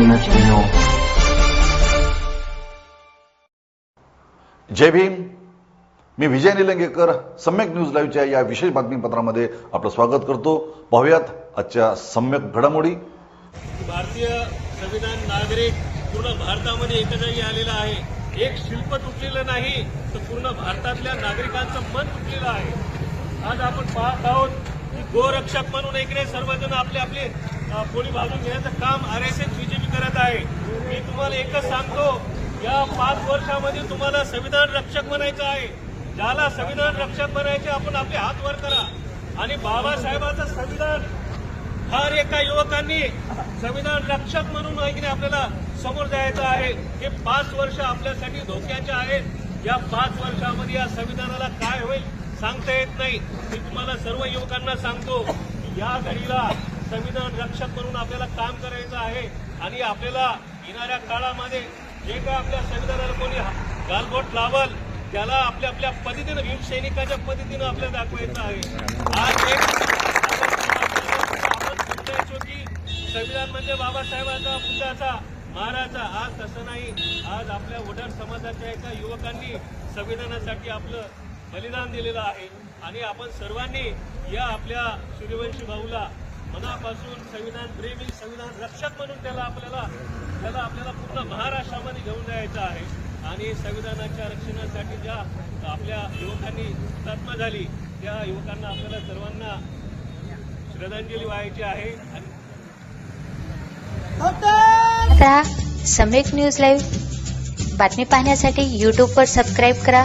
सम्यक न्यूज जय भीम. मी विजय निलंगेकर सम्यक न्यूज लाईव्हच्या या विशेष बातमीपत्रामध्ये आपलं स्वागत करतो. पाहुयात आजच्या सम्यक घडामोडी. भारतीय संविधान नागरिक पूर्ण भारतामध्ये एका जागी आलेला आहे. एक शिल्प तुटलेलं नाही तर पूर्ण भारतातल्या नागरिकांचं मन तुटलेलं आहे. आज आपण पाहत आहोत की गोरक्षक म्हणून इकडे सर्वजण आपले आपले पोळी भाजून घेण्याचं काम आर एस एस बीजेपी करत आहे. मी तुम्हाला एकच सांगतो या पाच वर्षामध्ये तुम्हाला संविधान रक्षक बनायचं आहे. ज्याला संविधान रक्षक बनायचे आपण आपले हात वर करा. आणि बाबासाहेबांचं संविधान हर एका युवकांनी संविधान रक्षक म्हणून ऐकणे आपल्याला समोर जायचं आहे. हे पाच वर्ष आपल्यासाठी धोक्याचे आहेत. या पाच वर्षामध्ये या संविधानाला काय होईल सांगता येत नाही. मी तुम्हाला सर्व युवकांना सांगतो या घडीला संविधान रक्षक म्हणून आपल्याला काम करायचं आहे. आणि आपल्याला येणाऱ्या काळामध्ये जे काय आपल्या संविधानाला कोणी गालबोट लावल त्याला आपल्या आपल्या पद्धतीनं भीमसैनिकाच्या पद्धतीनं आपल्याला दाखवायचं आहे. आज एक की संविधान म्हणजे बाबासाहेबांचा बुद्धाचा महाराजा आज तसं नाही. आज आपल्या वडार समाजाच्या एका युवकांनी संविधानासाठी आपलं बलिदान दिलेलं आहे. आणि आपण सर्वांनी या आपल्या सूर्यवंशी भाऊला मनापासून संविधान प्रेमी संविधान रक्षक म्हणून त्याला आपल्याला त्याला आपल्याला पूर्ण महाराष्ट्रामध्ये घेऊन जायचं आहे. आणि संविधानाच्या रक्षणासाठी ज्या आपल्या युवकांनी हुतात्मा झाली त्या युवकांना आपल्याला सर्वांना श्रद्धांजली व्हायची आहे. आणि आता सम्यक न्यूज लाईव्ह बातमी पाहण्यासाठी यूट्यूबवर सबस्क्राईब करा.